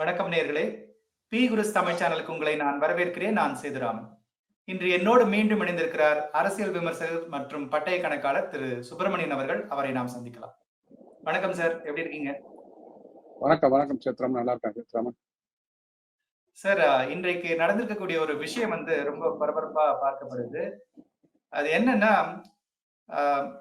வணக்கம் நேர்களே. பி குருஸ் தமிழ் சேனலுக்கு உங்களை நான் வரவேற்கிறேன். நான் சேதுராமன் இன்று என்னோடு மீண்டும் இணைந்திருக்கிறார் அரசியல் விமர்சகர் மற்றும் பட்டய கணக்காளர் திரு சுப்பிரமணியன் அவர்கள். அவரை நாம் சந்திக்கலாம். வணக்கம் சார். எப்படி இருக்கீங்க? வணக்கம் வணக்கம் சேத்ராமன் நல்லா இருக்கேன் சேத்ராமன் சார் இன்றைக்கு நடந்திருக்கக்கூடிய ஒரு விஷயம் வந்து ரொம்ப பரபரப்பா பார்க்கப்படுது. அது என்னன்னா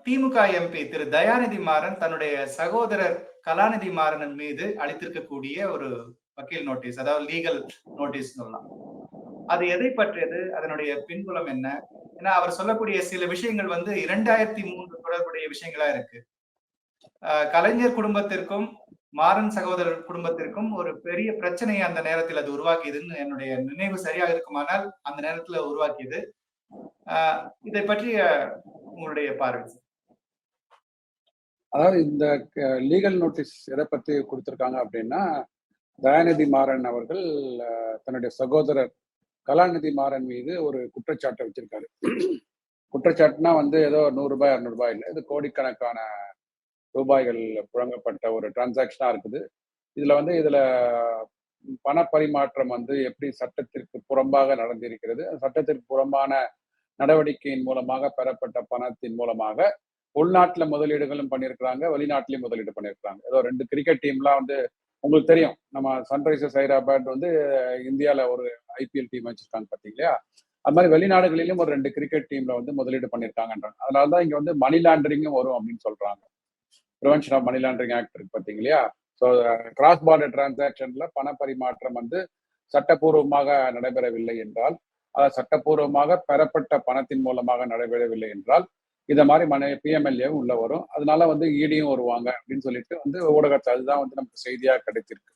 திமுக எம்பி திரு தயாநிதி மாறன் தன்னுடைய சகோதரர் கலாநிதி மாறன் மீது அளித்திருக்கக்கூடிய ஒரு வக்கீல் நோட்டீஸ் அதாவது லீகல் நோட்டீஸ் சொல்லலாம். அது எதை பற்றியது? அதனுடைய பின்புலம் என்ன? ஏன்னா அவர் சொல்லக்கூடிய சில விஷயங்கள் வந்து இரண்டாயிரத்தி மூன்று தொடர்புடைய விஷயங்களா இருக்கு. கலைஞர் குடும்பத்திற்கும் மாறன் சகோதரர் குடும்பத்திற்கும் ஒரு பெரிய பிரச்சனையை அந்த நேரத்தில் அது உருவாக்கியதுன்னு என்னுடைய நினைவு சரியாக இருக்குமானால் அந்த நேரத்துல உருவாக்கியது. இதை பற்றி உங்களுடைய பார்வை. அதாவது இந்த லீகல் நோட்டீஸ் எதை பத்தி கொடுத்துருக்காங்க அப்படின்னா தயாநிதி மாறன் அவர்கள் தன்னுடைய சகோதரர் கலாநிதி மாறன் மீது ஒரு குற்றச்சாட்டை வச்சிருக்காரு. குற்றச்சாட்டுனா வந்து ஏதோ நூறுரூபாய் இரநூறுபாய் இல்லை இது கோடிக்கணக்கான ரூபாய்கள் புழங்கப்பட்ட ஒரு டிரான்சாக்ஷனாக இருக்குது. இதுல வந்து இதுல பணப்பரிமாற்றம் வந்து எப்படி சட்டத்திற்கு புறம்பாக நடந்திருக்கிறது சட்டத்திற்கு புறம்பான நடவடிக்கையின் மூலமாக பெறப்பட்ட பணத்தின் மூலமாக உள்நாட்டுல முதலீடுகளும் பண்ணியிருக்கிறாங்க வெளிநாட்டிலையும் முதலீடு பண்ணியிருக்கிறாங்க ஏதோ ரெண்டு கிரிக்கெட் டீம்லாம் வந்து உங்களுக்கு தெரியும். நம்ம சன்ரைசர்ஸ் ஹைதராபாத் வந்து இந்தியாவில் ஒரு ஐபிஎல் டீம் வச்சிருக்காங்க பார்த்தீங்களா? அது மாதிரி வெளிநாடுகளிலும் ஒரு ரெண்டு கிரிக்கெட் டீம்ல வந்து முதலீடு பண்ணியிருக்காங்கன்றாங்க அதனால தான் இங்க வந்து மணி லாண்டரிங்கும் வரும் அப்படின்னு சொல்றாங்க. Prevention of money laundering act இருக்கு பார்த்தீங்களா? ஸோ கிராஸ் பார்டர் டிரான்சாக்ஷன்ல பண பரிமாற்றம் வந்து சட்டப்பூர்வமாக நடைபெறவில்லை என்றால் அதாவது சட்டப்பூர்வமாக பெறப்பட்ட பணத்தின் மூலமாக நடைபெறவில்லை என்றால் இதை மாதிரி மன பிஎம்எல்ஏவும் உள்ள வரும். அதனால வந்து ஈடியும் வருவாங்க அப்படின்னு சொல்லிட்டு வந்து ஊடகத்தை அதுதான் வந்து நமக்கு செய்தியாக கிடைச்சிருக்கு.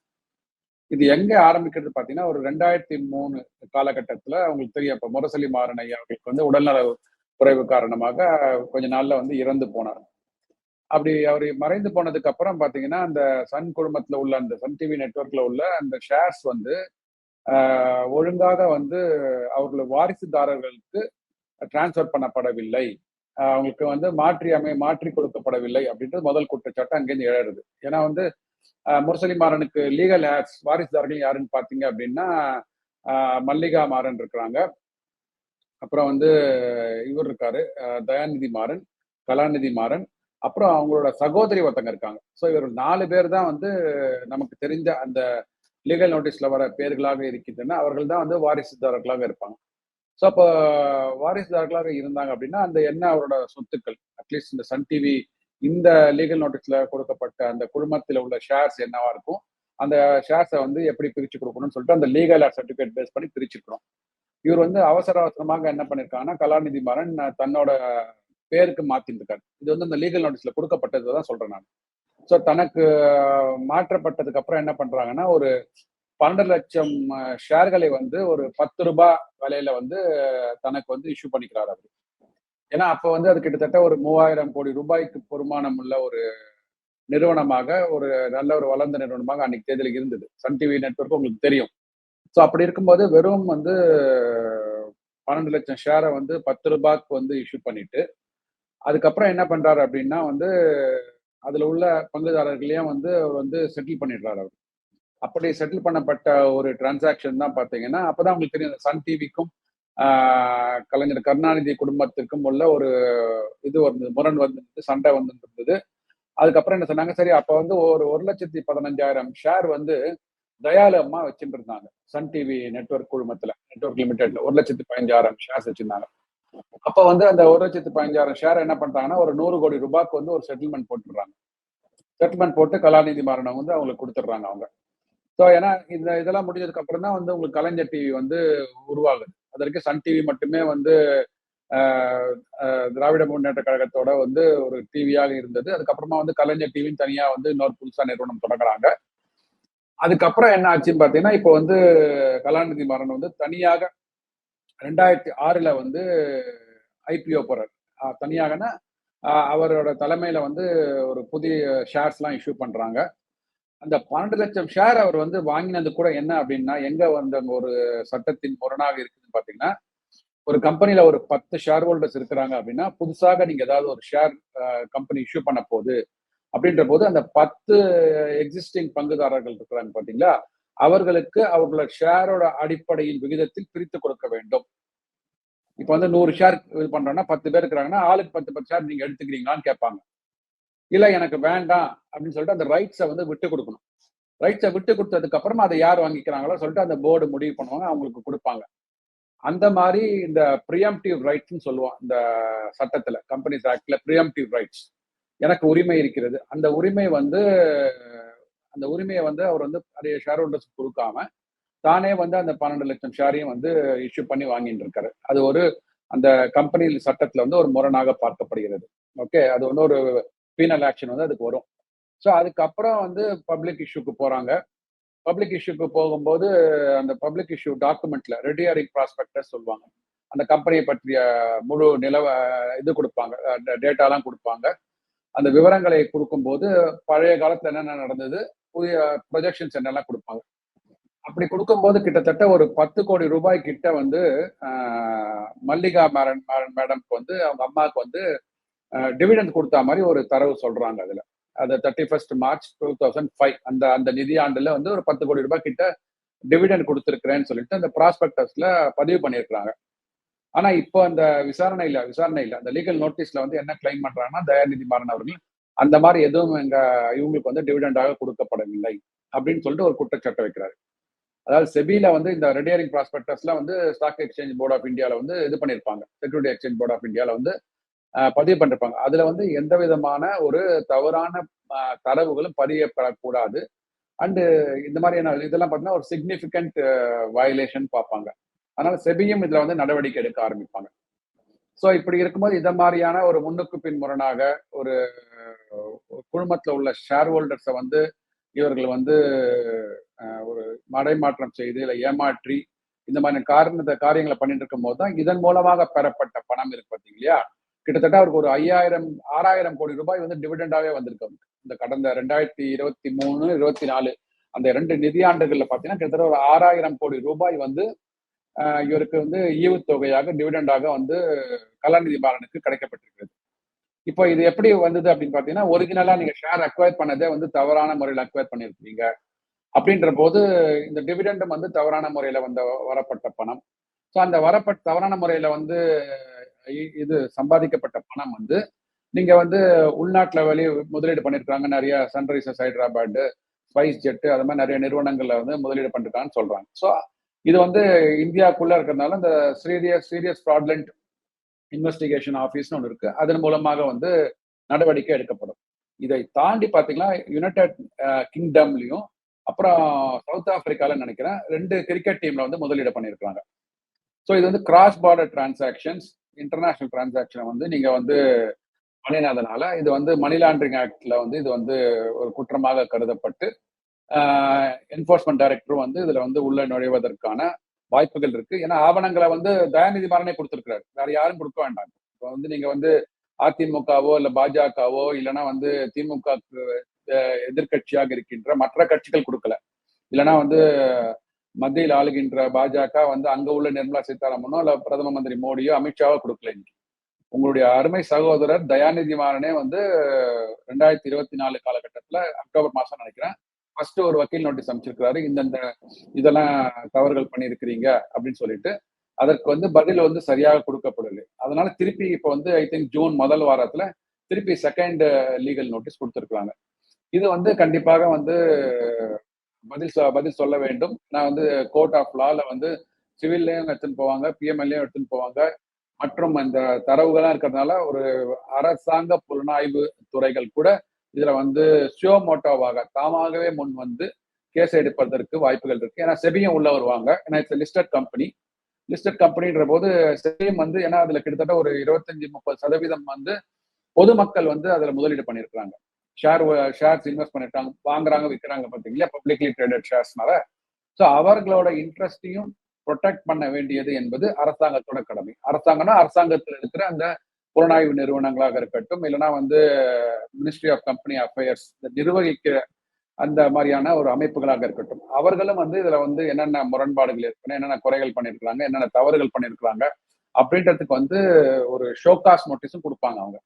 இது எங்க ஆரம்பிக்கிறது பாத்தீங்கன்னா ஒரு ரெண்டாயிரத்தி மூணு காலகட்டத்துல அவங்களுக்கு தெரியும். இப்ப முரசலி மாறன் ஐயா அவங்களுக்கு வந்து உடல்நல குறைவு காரணமாக கொஞ்ச நாள்ல வந்து இறந்து போனார். அப்படி அவர் மறைந்து போனதுக்கு அப்புறம் பாத்தீங்கன்னா அந்த சன் குடும்பத்துல உள்ள அந்த சன் டிவி நெட்ஒர்க்ல உள்ள அந்த ஷேர்ஸ் வந்து ஒழுங்காக வந்து அவர்கள் வாரிசுதாரர்களுக்கு டிரான்ஸ்ஃபர் பண்ணப்படவில்லை. அவங்களுக்கு வந்து மாற்றி அமை மாற்றி கொடுக்கப்படவில்லை அப்படின்றது முதல் குற்றச்சாட்டு அங்கேருந்து எழறது. ஏன்னா வந்து முரசலி மாறனுக்கு லீகல் ஹேர்ஸ் வாரிசுதாரர்கள் யாருன்னு பார்த்தீங்க அப்படின்னா மல்லிகா மாறன் இருக்கிறாங்க. அப்புறம் வந்து இவர் இருக்காரு தயாநிதி மாறன் கலாநிதி மாறன். அப்புறம் அவங்களோட சகோதரி ஒருத்தங்க இருக்காங்க. ஸோ இவர் நாலு பேர் தான் வந்து நமக்கு தெரிஞ்ச அந்த லீகல் நோட்டீஸ்ல வர பேர்களாக இருக்கின்றன. அவர்கள் தான் வந்து வாரிசுதாரர்களாக இருப்பாங்க. ஸோ அப்போ வாரிசுதாரர்களாக இருந்தாங்க அப்படின்னா அந்த என்ன அவரோட சொத்துக்கள் அட்லீஸ்ட் இந்த சன் டிவி இந்த லீகல் நோட்டீஸ்ல கொடுக்கப்பட்ட அந்த குழுமத்தில் உள்ள ஷேர்ஸ் என்னவா இருக்கும்? அந்த ஷேர்ஸை வந்து எப்படி பிரிச்சு கொடுக்கணும்னு சொல்லிட்டு அந்த லீகல் சர்டிஃபிகேட் பேஸ் பண்ணி பிரிச்சுக்கிறோம் இவர் வந்து அவசர அவசரமாக என்ன பண்ணிருக்காங்கன்னா கலாநிதி மாறன் தன்னோட பேருக்கு மாத்திருக்காரு. இது வந்து அந்த லீகல் நோட்டீஸ்ல கொடுக்கப்பட்டது தான் சொல்றேன் நான். ஸோ தனக்கு மாற்றப்பட்டதுக்கு அப்புறம் என்ன பண்றாங்கன்னா ஒரு பன்னெண்டு லட்சம் ஷேர்களை வந்து ஒரு பத்து ரூபாய் விலையில வந்து தனக்கு வந்து இஷ்யூ பண்ணிக்கிறார் அவர். ஏன்னா அப்போ வந்து அது கிட்டத்தட்ட ஒரு மூவாயிரம் கோடி ரூபாய்க்கு பொறுமானம் உள்ள ஒரு நிறுவனமாக ஒரு நல்ல ஒரு வளர்ந்த நிறுவனமாக அன்னைக்கு தேர்தலில் இருந்தது. சன் டிவி நெட்ஒர்க் உங்களுக்கு தெரியும். ஸோ அப்படி இருக்கும்போது வெறும் வந்து பன்னெண்டு லட்சம் ஷேரை வந்து பத்து ரூபாய்க்கு வந்து இஷ்யூ பண்ணிட்டு அதுக்கப்புறம் என்ன பண்றாரு அப்படின்னா வந்து அதுல உள்ள பங்குதாரர்களையும் வந்து அவர் வந்து செட்டில் பண்ணிடுறாரு அவர். அப்படி செட்டில் பண்ணப்பட்ட ஒரு டிரான்சாக்ஷன் தான் பார்த்தீங்கன்னா அப்போதான் உங்களுக்கு தெரியும் சன் டிவிக்கும் கலைஞர் கருணாநிதி குடும்பத்திற்கும் உள்ள ஒரு இது வந்தது முரண் வந்து சண்டை வந்து இருந்தது அதுக்கப்புறம் என்ன சொன்னாங்க சரி அப்போ வந்து ஒரு ஒரு லட்சத்தி பதினஞ்சாயிரம் ஷேர் வந்து தயாலு அம்மா வச்சுட்டு இருந்தாங்க சன் டிவி நெட்ஒர்க் குழுமத்துல நெட்ஒர்க் லிமிடெட்ல ஒரு லட்சத்தி பதினஞ்சாயிரம் ஷேர்ஸ் வச்சிருந்தாங்க. அப்ப வந்து அந்த ஒரு லட்சத்தி பதினஞ்சாயிரம் ஷேர் என்ன பண்றாங்கன்னா ஒரு நூறு கோடி ரூபாய்க்கு வந்து ஒரு செட்டில்மெண்ட் போட்டுடுறாங்க. செட்டில்மெண்ட் போட்டு கலாநிதி மாறனை வந்து அவங்களுக்கு கொடுத்துட்றாங்க அவங்க. ஸோ ஏன்னா இந்த இதெல்லாம் முடிஞ்சதுக்கு அப்புறம் தான் வந்து உங்களுக்கு கலைஞர் டிவி வந்து உருவாகுது. அதற்கு சன் டிவி மட்டுமே வந்து திராவிட முன்னேற்ற கழகத்தோட வந்து ஒரு டிவியாக இருந்தது. அதுக்கப்புறமா வந்து கலைஞர் டிவின்னு தனியா வந்து இன்னொரு புதுசா நிறுவனம் தொடங்குறாங்க. அதுக்கப்புறம் என்ன ஆச்சுன்னு பார்த்தீங்கன்னா இப்போ வந்து கலாநிதி மாறன் வந்து தனியாக ரெண்டாயிரத்தி ஆறுல வந்து ஐபிஓ போறார். தனியாகனா அவரோட தலைமையில வந்து ஒரு புதிய ஷேர்ஸ்லாம் இஷ்யூ பண்றாங்க. அந்த பன்னெண்டு லட்சம் ஷேர் அவர் வந்து வாங்கினது கூட என்ன அப்படின்னா எங்க வந்து அங்க ஒரு சட்டத்தின் முரணாக இருக்குதுன்னு பாத்தீங்கன்னா ஒரு கம்பெனில ஒரு பத்து ஷேர் ஹோல்டர்ஸ் இருக்கிறாங்க அப்படின்னா புதுசாக நீங்க ஏதாவது ஒரு ஷேர் கம்பெனி இஷ்யூ பண்ண போகுது அப்படின்ற போது அந்த பத்து எக்ஸிஸ்டிங் பங்குதாரர்கள் இருக்கிறாங்க பாத்தீங்களா அவர்களுக்கு அவர்களோட ஷேரோட அடிப்படையின் விகிதத்தில் பிரித்து கொடுக்க வேண்டும். இப்போ வந்து நூறு ஷேர் இது பண்றோம்னா பத்து பேர் இருக்கிறாங்கன்னா ஆளுக்கு பத்து பத்து ஷேர் நீங்க எடுத்துக்கிறீங்களான்னு கேட்பாங்க. இல்ல எனக்கு வேண்டாம் அப்படின்னு சொல்லிட்டு அந்த ரைட்ஸை வந்து விட்டு கொடுக்கணும். ரைட்ஸை விட்டு கொடுத்ததுக்கு அப்புறமா அதை யார் வாங்கிக்கிறாங்களோ சொல்லிட்டு அந்த போர்டு முடிவு பண்ணுவாங்க அவங்களுக்கு கொடுப்பாங்க. அந்த மாதிரி இந்த ப்ரியம்டிவ் ரைட்ஸ்னு சொல்லுவோம் இந்த சட்டத்துல கம்பெனிஸ் ஆக்ட்ல ப்ரியம்டிவ் ரைட்ஸ் எனக்கு உரிமை இருக்கிறது. அந்த உரிமை வந்து அந்த உரிமையை வந்து அவர் வந்து நிறைய ஷேர் ஹோல்டர்ஸ் கொடுக்காம தானே வந்து அந்த பன்னெண்டு லட்சம் ஷேரையும் வந்து இஷ்யூ பண்ணி வாங்கிட்டு இருக்காரு. அது ஒரு அந்த கம்பெனி சட்டத்துல வந்து ஒரு முரணாக பார்க்கப்படுகிறது. ஓகே அது வந்து ஒரு பீனல் ஆக்ஷன் வந்து அதுக்கு வரும். ஸோ அதுக்கப்புறம் வந்து பப்ளிக் இஷ்யூக்கு போறாங்க. பப்ளிக் இஷ்யூக்கு போகும்போது அந்த பப்ளிக் இஷ்யூ டாக்குமெண்ட்ல ரெடியரிங் ப்ராஸ்பெக்டர் சொல்லுவாங்க. அந்த கம்பெனியை பற்றிய முழு நிலவ இது கொடுப்பாங்க. டேட்டாலாம் கொடுப்பாங்க. அந்த விவரங்களை கொடுக்கும்போது பழைய காலத்தில் என்னென்ன நடந்தது புதிய ப்ரொஜெக்ஷன்ஸ் என்னெல்லாம் கொடுப்பாங்க. அப்படி கொடுக்கும்போது கிட்டத்தட்ட ஒரு பத்து கோடி ரூபாய் கிட்ட வந்து மல்லிகா மேரன் மேடம்க்கு வந்து அவங்க அம்மாவுக்கு வந்து டிவிடெண்ட் கொடுத்தா மாதிரி ஒரு தரவு சொல்றாங்க அதுல. அது thirty first March two thousand five அந்த அந்த நிதியாண்டுல வந்து ஒரு பத்து கோடி ரூபாய் கிட்ட டிவிடெண்ட் கொடுத்துருக்கிறேன்னு சொல்லிட்டு அந்த ப்ராஸ்பெக்டஸ்ல பதிவு பண்ணியிருக்கிறாங்க. ஆனா இப்போ அந்த விசாரணை இல்ல விசாரணை இல்ல. அந்த லீகல் நோட்டீஸ்ல வந்து என்ன கிளைம் பண்றாங்கன்னா தயாநிதி மாறன் அவர்கள் அந்த மாதிரி எதுவும் எங்க இவங்களுக்கு வந்து டிவிடெண்டாக கொடுக்கப்படவில்லை அப்படின்னு சொல்லிட்டு ஒரு குற்றச்சாட்டை வைக்கிறாரு. அதாவது செபில வந்து இந்த ரெடியரிங் ப்ராஸ்பெக்டஸ்ல வந்து ஸ்டாக் எக்ஸ்சேஞ்ச் போர்ட் ஆஃப் இந்தியாவில் வந்து இது பண்ணியிருப்பாங்க. செக்யூரிட்டி எக்ஸ்சேஞ்ச் போர்ட் ஆஃப் இந்தியாவில் வந்து பதிவு பண்ணிருப்பாங்க. அதுல வந்து எந்த விதமான ஒரு தவறான தரவுகளும் பதியப்படக்கூடாது. அண்டு இந்த மாதிரியான இதெல்லாம் பார்த்தீங்கன்னா ஒரு சிக்னிஃபிகண்ட் வயலேஷன் பார்ப்பாங்க. அதனால செபியும் இதுல வந்து நடவடிக்கை எடுக்க ஆரம்பிப்பாங்க. ஸோ இப்படி இருக்கும்போது இதை மாதிரியான ஒரு முன்னுக்கு பின் முரணாக ஒரு குழுமத்தில் உள்ள ஷேர் ஹோல்டர்ஸை வந்து இவர்கள் வந்து ஒரு மடைமாற்றம் செய்து இல்லை ஏமாற்றி இந்த மாதிரி காரணத்தை காரியங்களை பண்ணிட்டு இருக்கும் போது தான் இதன் மூலமாக பெறப்பட்ட பணம் இருக்கு பார்த்தீங்க இல்லையா? கிட்டத்தட்ட அவருக்கு ஒரு ஐயாயிரம் ஆறாயிரம் கோடி ரூபாய் வந்து டிவிடெண்டாவே வந்திருக்கு அவருக்கு. இந்த கடந்த ரெண்டாயிரத்தி இருபத்தி மூணு இருபத்தி நாலு அந்த ரெண்டு நிதியாண்டுகள்ல பாத்தீங்கன்னா கிட்டத்தட்ட ஒரு ஆறாயிரம் கோடி ரூபாய் வந்து இவருக்கு வந்து ஈவுத்தொகையாக டிவிடெண்டாக வந்து கலாநிதி பாலனுக்கு கிடைக்கப்பட்டிருக்கிறது. இப்போ இது எப்படி வந்தது அப்படின்னு பாத்தீங்கன்னா ஒரிஜினலா நீங்க ஷேர் அக்வயர் பண்ணதே வந்து தவறான முறையில் அக்வயர் பண்ணியிருக்கீங்க அப்படின்ற போது இந்த டிவிடெண்டும் வந்து தவறான முறையில வந்த வரப்பட்ட பணம். ஸோ அந்த வரப்பட்ட தவறான முறையில வந்து இது சம்பாதிக்கப்பட்ட பணம் வந்து நீங்க வந்து உள்நாட்டுல வெளியே முதலீடு பண்ணிருக்காங்க நிறைய சன்ரைசர்ஸ் ஹைதராபாத் ஸ்பைஸ் ஜெட் அது மாதிரி நிறைய நிறுவனங்கள்ல வந்து முதலீடு பண்ணிருக்காங்கன்னு சொல்றாங்க. ஸோ இது வந்து இந்தியாவுக்குள்ள இருக்கிறதுனால இந்த சீரியஸ் சீரியஸ் ஃப்ராட்லண்ட் இன்வெஸ்டிகேஷன் ஆஃபீஸ்னு ஒன்று இருக்கு. அதன் மூலமாக வந்து நடவடிக்கை எடுக்கப்படும். இதை தாண்டி பார்த்தீங்கன்னா யுனைடெட் கிங்டம்லையும் அப்புறம் சவுத் ஆப்பிரிக்கால நினைக்கிறேன் ரெண்டு கிரிக்கெட் டீம்ல வந்து முதலீடு பண்ணியிருக்காங்க ஸோ இது வந்து கிராஸ் பார்டர் டிரான்சாக்ஷன்ஸ் இன்டர்நேஷனல் டிரான்சாக்ஷனை வந்து நீங்க வந்து பண்ணினதுனால இது வந்து மணி லாண்டரிங் ஆக்ட்ல வந்து இது வந்து ஒரு குற்றமாக கருதப்பட்டு என்போர்ஸ்மெண்ட் டைரக்டரும் வந்து இதுல வந்து உள்ள நுழைவதற்கான வாய்ப்புகள் இருக்கு. ஏன்னா ஆவணங்களை வந்து தயாநிதி மாறனே கொடுத்துருக்கிறாரு. வேற யாரும் கொடுக்க வேண்டாம். இப்போ வந்து நீங்க வந்து அதிமுகவோ இல்ல பாஜகவோ இல்லைன்னா வந்து திமுக எதிர்கட்சியாக இருக்கின்ற மற்ற கட்சிகள் கொடுக்கல. இல்லைன்னா வந்து மத்தியில் ஆளுகின்ற பாஜக வந்து அங்க உள்ள நிர்மலா சீதாராமனோ இல்ல பிரதம மந்திரி மோடியோ அமித்ஷாவோ கொடுக்கல இன்னைக்கு. உங்களுடைய அருமை சகோதரர் தயாநிதி மாறனே வந்து ரெண்டாயிரத்தி இருபத்தி நாலு காலகட்டத்துல அக்டோபர் மாசம் நினைக்கிறேன் ஃபர்ஸ்ட் ஒரு வக்கீல் நோட்டீஸ் அமைச்சிருக்கிறாரு இந்தந்த இதெல்லாம் தவறுகள் பண்ணியிருக்கிறீங்க அப்படின்னு சொல்லிட்டு அதற்கு வந்து பதில் வந்து சரியாக கொடுக்கப்படலை. அதனால திருப்பி இப்போ வந்து ஐ திங்க் ஜூன் முதல் வாரத்துல திருப்பி செகண்ட் லீகல் நோட்டீஸ் கொடுத்துருக்குறாங்க. இது வந்து கண்டிப்பாக வந்து பதில் பதில் சொல்ல வேண்டும். நான் வந்து கோர்ட் ஆஃப் லால வந்து சிவில்லையும் எடுத்துன்னு போவாங்க பிஎம்எல்லையும் எடுத்துன்னு போவாங்க. மற்றும் அந்த தரவுகள்லாம் இருக்கிறதுனால ஒரு அரசாங்க புலனாய்வு துறைகள் கூட இதுல வந்து ஷியோ மோட்டோவாக தாமாகவே முன் வந்து கேஸ் எடுப்பதற்கு வாய்ப்புகள் இருக்கு. ஏன்னா செபியும் உள்ள வருவாங்க. ஏன்னா இட்ஸ் லிஸ்டட் கம்பெனி லிஸ்டட் கம்பெனின்ற போது செபியும் வந்து ஏன்னா அதுல கிட்டத்தட்ட ஒரு இருபத்தஞ்சு முப்பது சதவீதம் வந்து பொதுமக்கள் வந்து அதுல முதலீடு பண்ணியிருக்கிறாங்க. ஷேர் ஷேர்ஸ் இன்வெஸ்ட் பண்ணிட்டாங்க வாங்குறாங்க விற்கிறாங்க பார்த்தீங்களா பப்ளிக்லி ட்ரேடட் ஷேர்ஸ்னால ஸோ அவர்களோட இன்ட்ரெஸ்டையும் ப்ரொடெக்ட் பண்ண வேண்டியது என்பது அரசாங்கத்தோட கடமை. அரசாங்கம்னா அரசாங்கத்தில் இருக்கிற அந்த புலனாய்வு நிறுவனங்களாக இருக்கட்டும் இல்லைன்னா வந்து மினிஸ்ட்ரி ஆஃப் கம்பெனி அஃபேர்ஸ் நிர்வகிக்கிற அந்த மாதிரியான ஒரு அமைப்புகளாக இருக்கட்டும். அவர்களும் வந்து இதுல வந்து என்னென்ன முரண்பாடுகள் இருக்கணும் என்னென்ன குறைகள் பண்ணியிருக்கிறாங்க என்னென்ன தவறுகள் பண்ணியிருக்கிறாங்க அப்படின்றதுக்கு வந்து ஒரு ஷோகாஸ் நோட்டீஸும் கொடுப்பாங்க அவங்க.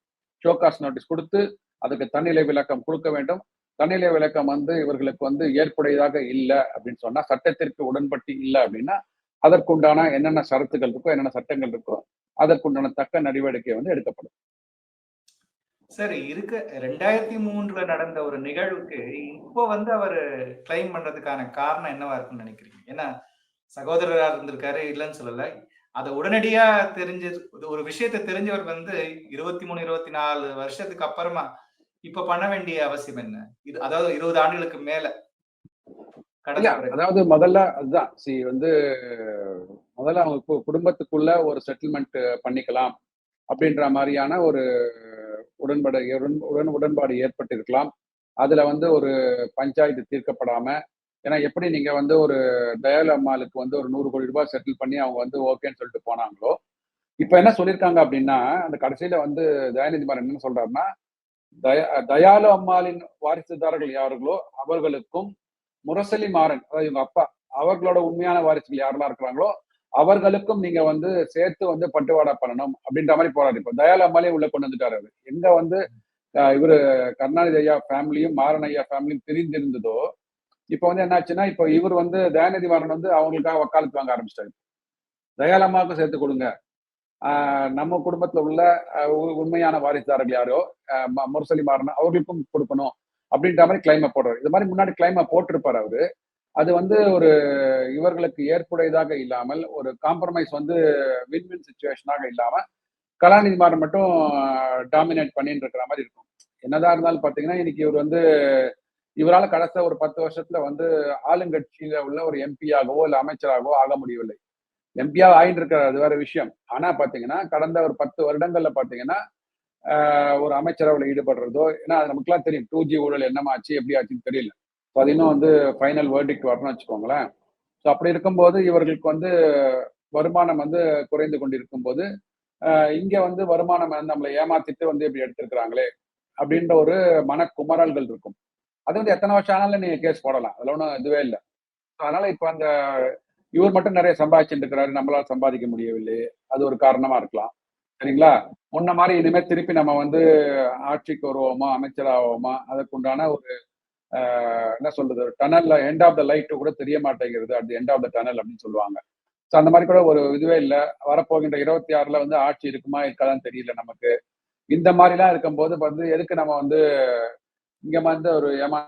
ஷோகாஸ் நோட்டீஸ் கொடுத்து அதுக்கு தன்னிலை விளக்கம் கொடுக்க வேண்டும். தன்னிலை விளக்கம் வந்து இவர்களுக்கு வந்து ஏற்புடையதாக இல்லை அப்படின்னு சொன்னா சட்டத்திற்கு உடன்பட்டு இல்லை அப்படின்னா அதற்குண்டான என்னென்ன ஷரத்துகள் இருக்கோ என்னென்ன சட்டங்கள் இருக்கோ அதற்குண்டான தக்க நடவடிக்கை வந்து எடுக்கப்படும். சரி இருக்க ரெண்டாயிரத்தி மூணுல நடந்த ஒரு நிகழ்வுக்கு இப்போ வந்து அவர் கிளைம் பண்றதுக்கான காரணம் என்னவா இருக்குன்னு நினைக்கிறீங்க? ஏன்னா சகோதரரா இருந்திருக்காரு இல்லைன்னு சொல்லல. அதை உடனடியா தெரிஞ்ச ஒரு விஷயத்தை தெரிஞ்சவர் வந்து இருபத்தி மூணு இருபத்தி நாலு வருஷத்துக்கு அப்புறமா இப்ப பண்ண வேண்டிய அவசியம் என்ன? இது அதாவது இருபது ஆண்டுகளுக்கு மேல. அதாவது முதல்ல அதுதான். சி வந்து முதல்ல அவங்க குடும்பத்துக்குள்ள ஒரு செட்டில்மெண்ட் பண்ணிக்கலாம் அப்படின்ற மாதிரியான ஒரு உடன்பாடு உடன் உடன் உடன்பாடு ஏற்பட்டிருக்கலாம். அதுல வந்து ஒரு பஞ்சாயத்து தீர்க்கப்படாம ஏன்னா எப்படி நீங்க வந்து ஒரு தயால் அம்மாளுக்கு வந்து ஒரு நூறு கோடி ரூபாய் செட்டில் பண்ணி அவங்க வந்து ஓகேன்னு சொல்லிட்டு போனாங்களோ இப்ப என்ன சொல்லியிருக்காங்க அப்படின்னா அந்த கடைசியில வந்து தயாநிதி மாறன் என்ன சொல்றாருன்னா தயா தயாலு அம்மாளின் வாரிசுதாரர்கள் யார்களோ அவர்களுக்கும் முரசலி மாறன் அதாவது இவங்க அப்பா அவர்களோட உண்மையான வாரிசுகள் யாரெல்லாம் இருக்கிறாங்களோ அவர்களுக்கும் நீங்க வந்து சேர்த்து வந்து பட்டுவாடா பண்ணணும் அப்படின்ற மாதிரி போராடி. இப்போ தயாலு அம்மாலே உள்ள கொண்டு வந்துட்டாரு அவரு. எங்க வந்து இவர் இவரு கருணாநிதி ஐயா ஃபேமிலியும் மாறன் ஐயா ஃபேமிலியும் பிரிந்திருந்ததோ இப்போ வந்து என்னாச்சுன்னா இப்போ இவர் வந்து தயாநிதி மாறன் வந்து அவங்களுக்காக வக்காலத்து வாங்க ஆரம்பிச்சிட்டாரு. தயாலு அம்மாவுக்கும் சேர்த்து கொடுங்க. நம்ம குடும்பத்துல உள்ள உண்மையான வாரிசுதாரர்கள் யாரோ ம- முரசலி மாறன அவர்களுக்கும் கொடுக்கணும் அப்படின்ற மாதிரி கிளைமை போடுறாரு. இது மாதிரி முன்னாடி கிளைமை போட்டிருப்பார் அவரு. அது வந்து ஒரு இவர்களுக்கு ஏற்புடையதாக இல்லாமல் ஒரு காம்ப்ரமைஸ் வந்து வின் வின் சுச்சுவேஷனாக இல்லாம கலாநிதி மாறன் மட்டும் டாமினேட் பண்ணிட்டு இருக்கிற மாதிரி இருக்கும். என்னதான் இருந்தாலும் பாத்தீங்கன்னா இன்னைக்கு இவர் வந்து இவரால் கடைசி ஒரு பத்து வருஷத்துல வந்து ஆளுங்கட்சியில உள்ள ஒரு எம்பியாகவோ இல்ல அமைச்சராகவோ ஆக முடியவில்லை. எம்பியா ஆயிட்டு இருக்கிறார் அது வேற விஷயம். ஆனா பாத்தீங்கன்னா கடந்த ஒரு பத்து வருடங்கள்ல பாத்தீங்கன்னா ஒரு அமைச்சரவையில் ஈடுபடுறதோ ஏன்னா அது நமக்குலாம் தெரியும் டூ ஜி ஊழல் என்னமாச்சு எப்படி ஆச்சுன்னு தெரியல. ஸோ அது இன்னும் வந்து ஃபைனல் வேர்டிக் வரணும்னு வச்சுக்கோங்களேன். ஸோ அப்படி இருக்கும்போது இவர்களுக்கு வந்து வருமானம் வந்து குறைந்து கொண்டிருக்கும் போது ஆஹ் இங்க வந்து வருமானம் வந்து நம்மளை ஏமாத்திட்டு வந்து இப்படி எடுத்திருக்கிறாங்களே அப்படின்ற ஒரு மனக்குமரல்கள் இருக்கும். அது வந்து எத்தனை வருஷம் ஆனாலும் நீங்க கேஸ் போடலாம். அதுல ஒன்றும் இதுவே இல்லை. அதனால இப்போ அந்த இவர் மட்டும் நிறைய சம்பாதிச்சுட்டு இருக்கிறாரு நம்மளால சம்பாதிக்க முடியவில்லை. அது ஒரு காரணமா இருக்கலாம். சரிங்களா? முன்ன மாதிரி இனிமே திருப்பி நம்ம வந்து ஆட்சிக்கு வருவோமா அமைச்சராகவோமா அதற்குண்டான ஒரு ஆஹ், என்ன சொல்றது டனல்ல எண்ட் ஆஃப் த லைட் கூட தெரிய மாட்டேங்கிறது. At end of the tunnel அப்படின்னு சொல்லுவாங்க. ஸோ அந்த மாதிரி கூட ஒரு இதுவே இல்லை. வரப்போகின்ற இருபத்தி ஆறுல வந்து ஆட்சி இருக்குமா இருக்காதான்னு தெரியல நமக்கு. இந்த மாதிரிலாம் இருக்கும்போது வந்து எதுக்கு நம்ம வந்து இங்க வந்து ஒரு ஏமா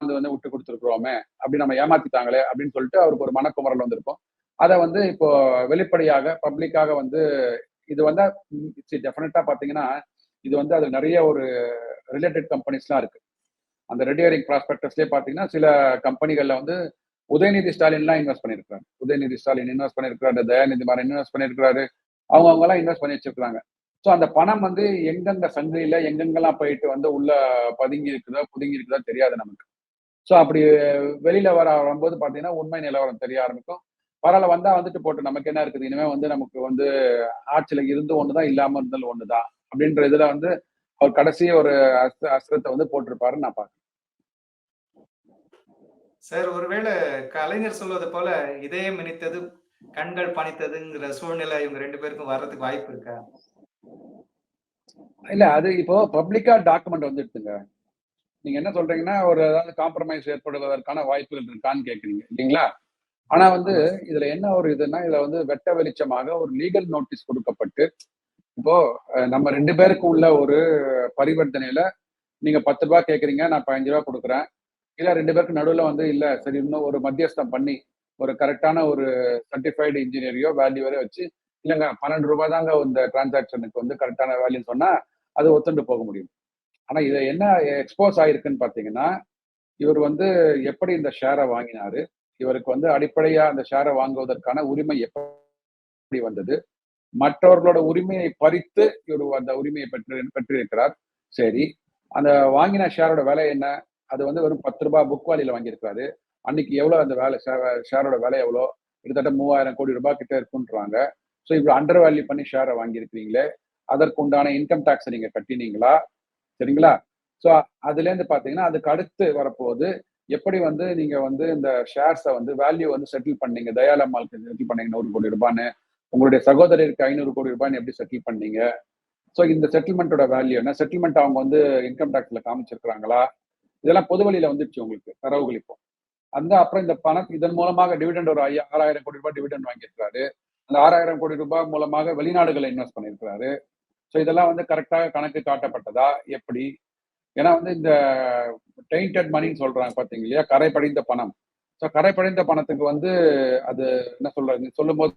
வந்து விட்டு கொடுத்துருக்குறோமே அப்படி நம்ம ஏமாத்திட்டாங்களே அப்படின்னு சொல்லிட்டு அவருக்கு ஒரு மனக்குமரல் வந்திருக்கும். அதை வந்து இப்போ வெளிப்படையாக பப்ளிக்காக வந்து இது வந்து டெஃபினட்டா பாத்தீங்கன்னா இது வந்து அது நிறைய ஒரு ரிலேட்டட் கம்பெனிஸ்லாம் இருக்கு. அந்த ரெடியரிங் ப்ராஸ்பெக்டஸ்லேயே பார்த்தீங்கன்னா சில கம்பெனிகள்ல வந்து உதயநிதி ஸ்டாலின்லாம் இன்வெஸ்ட் பண்ணியிருக்காங்க உதயநிதி ஸ்டாலின் இன்வெஸ்ட் பண்ணியிருக்காரு தயாநிதி மாறன் இன்வெஸ்ட் பண்ணிருக்காரு அவங்க அவங்க எல்லாம் இன்வெஸ்ட் பண்ணி வச்சிருக்காங்க ஸோ அந்த பணம் வந்து எங்கெங்க சங்கிலியில எங்கெங்கெல்லாம் போயிட்டு வந்து உள்ள பதுங்கி இருக்குதோ புதுங்கி இருக்குதோ தெரியாது நமக்கு. ஸோ அப்படி வெளியில வர வரும்போது பார்த்தீங்கன்னா உண்மை நிலவரம் தெரிய ஆரம்பிக்கும். பரவாயில்ல வந்தா வந்துட்டு போட்டு நமக்கு என்ன இருக்குது? இனிமே வந்து நமக்கு வந்து ஆட்சியில இருந்து ஒண்ணுதான் இல்லாம இருந்தாலும் ஒண்ணுதான். அப்படின்ற இதுல வந்து அவர் கடைசி ஒரு அஸ்த அஸ்திரத்தை வந்து போட்டிருப்பாருன்னு நான் பார்க்கிறேன். சார் ஒருவேளை கலைஞர் சொல்வது போல இதயம் இனித்தது கண்கள் பணித்ததுங்கிற சூழ்நிலை இவங்க ரெண்டு பேருக்கும் வர்றதுக்கு வாய்ப்பு இருக்கா? இல்ல அது இப்போ பப்ளிக்கா டாக்குமெண்ட் வந்துடுதுங்க நீங்க என்ன சொல்றீங்கன்னா ஒரு ஏதாவது காம்ப்ரமைஸ் ஏற்படுவதற்கான வாய்ப்புகள் இருக்கான்னு கேக்குறீங்க இல்லைங்களா? ஆனா வந்து இதுல என்ன ஒரு இதுன்னா இதுல வந்து வெட்ட வெளிச்சமாக ஒரு லீகல் நோட்டீஸ் கொடுக்கப்பட்டு இப்போ நம்ம ரெண்டு பேருக்கும் உள்ள ஒரு பரிவர்த்தனையில நீங்க பத்து ரூபாய் கேக்குறீங்க நான் பதினஞ்சு ரூபாய் கொடுக்குறேன். இல்ல ரெண்டு பேருக்கு நடுவுல வந்து இல்ல சரி இன்னும் ஒரு மத்தியஸ்தம் பண்ணி ஒரு கரெக்டான ஒரு சர்டிஃபைடு இன்ஜினியரையோ வேல்யூவரையோ வச்சு இல்லைங்க பன்னெண்டு ரூபாய் தாங்க இந்த டிரான்சாக்ஷனுக்கு வந்து கரெக்டான வேல்யூன்னு சொன்னா அது ஒத்துண்டு போக முடியும். ஆனா இதை என்ன எக்ஸ்போஸ் ஆயிருக்குன்னு பாத்தீங்கன்னா இவர் வந்து எப்படி இந்த ஷேரை வாங்கினாரு இவருக்கு வந்து அடிப்படையா அந்த ஷேரை வாங்குவதற்கான உரிமை எப்படி வந்தது மற்றவர்களோட உரிமையை பறித்து இவர் அந்த உரிமையை பெற்று பெற்றிருக்கிறார். சரி அந்த வாங்கின ஷேரோட விலை என்ன? அது வந்து வெறும் பத்து ரூபாய் புக் வாலியில வாங்கியிருக்காரு அன்னைக்கு எவ்வளவு அந்த வேலை ஷேரோட விலை எவ்வளோ? கிட்டத்தட்ட மூவாயிரம் கோடி ரூபாய் கிட்ட இருக்குன்றாங்க. ஸோ இப்படி அண்டர் வேல்யூ பண்ணி ஷேரை வாங்கியிருக்கிறீங்களே அதற்குண்டான இன்கம் டேக்ஸ் நீங்க கட்டினீங்களா? சரிங்களா? ஸோ அதுல இருந்து பாத்தீங்கன்னா அதுக்கு அடுத்து வரப்போகுது எப்படி வந்து நீங்க வந்து இந்த ஷேர்ஸை வந்து வேல்யூ வந்து செட்டில் பண்ணீங்க? தயாலம்மாளுக்கு செட்டில் பண்ணீங்க நூறு கோடி ரூபான்னு. உங்களுடைய சகோதரருக்கு ஐநூறு கோடி ரூபான்னு எப்படி செட்டில் பண்ணீங்க? ஸோ இந்த செட்டில்மெண்ட்டோட வேல்யூ என்ன? செட்டில்மெண்ட் அவங்க வந்து இன்கம் டேக்ஸ்ல காமிச்சிருக்கிறாங்களா? இதெல்லாம் பொது வழியில வந்துருச்சு உங்களுக்கு தரவுகள் இப்போ. அந்த அப்புறம் இந்த பணம் இதன் மூலமாக டிவிடெண்ட் ஒரு ஐயா ஆறாயிரம் கோடி ரூபாய் டிவிடெண்ட் வாங்கியிருக்காரு அந்த ஆறாயிரம் கோடி ரூபாய் மூலமாக வெளிநாடுகளை இன்வெஸ்ட் பண்ணியிருக்கிறாரு. ஸோ இதெல்லாம் வந்து கரெக்டாக கணக்கு காட்டப்பட்டதா? எப்படி? ஏன்னா வந்து இந்த டெயின்டட் மணின்னு சொல்றாங்க பார்த்தீங்க இல்லையா கரை படிந்த பணம். ஸோ கரை படிந்த பணத்துக்கு வந்து அது என்ன சொல்றது? சொல்லும் போது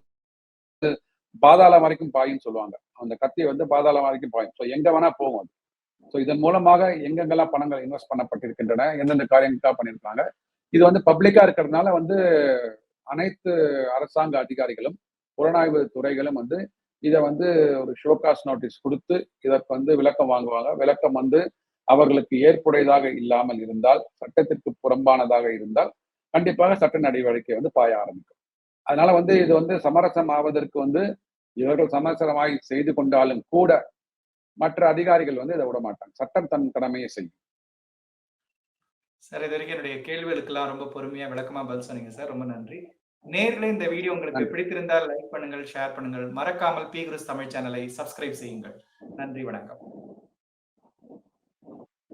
பாதாளம் வரைக்கும் பாயும் சொல்லுவாங்க. அந்த கத்தி வந்து பாதாளம் வரைக்கும் பாயும். ஸோ எங்க வேணா போகும் அது. ஸோ இதன் மூலமாக எங்கெங்கெல்லாம் பணங்கள் இன்வெஸ்ட் பண்ணப்பட்டிருக்கின்றன? எந்தெந்த காரியங்களுக்காக பண்ணியிருக்காங்க? இது வந்து பப்ளிக்கா இருக்கிறதுனால வந்து அனைத்து அரசாங்க அதிகாரிகளும் புலனாய்வு துறைகளும் வந்து இதை வந்து ஒரு ஷோகாஸ் நோட்டீஸ் கொடுத்து இதற்கு வந்து விளக்கம் வாங்குவாங்க. விளக்கம் வந்து அவர்களுக்கு ஏற்புடையதாக இல்லாமல் இருந்தால் சட்டத்திற்கு புறம்பானதாக இருந்தால் கண்டிப்பாக சட்ட நடவடிக்கை வந்து பாய ஆரம்பிக்கும். அதனால வந்து இது வந்து சமரசம் ஆவதற்கு வந்து இவர்கள் சமரசமாய் செய்து கொண்டாலும் கூட மற்ற அதிகாரிகள் வந்து இதை விட மாட்டாங்க சட்டம் தன் கடமையை செய்யும். சார் இது வரைக்கும் என்னுடைய கேள்விகளுக்கெல்லாம் ரொம்ப பொறுமையா விளக்கமா பதில் சொன்னீங்க சார். ரொம்ப நன்றி. நேர்களே இந்த வீடியோ உங்களுக்கு. பிடித்திருந்தால் லைக் பண்ணுங்கள் ஷேர் பண்ணுங்கள். மறக்காமல் பி குருஸ் தமிழ் சேனலை சப்ஸ்கிரைப் செய்யுங்கள். நன்றி வணக்கம்.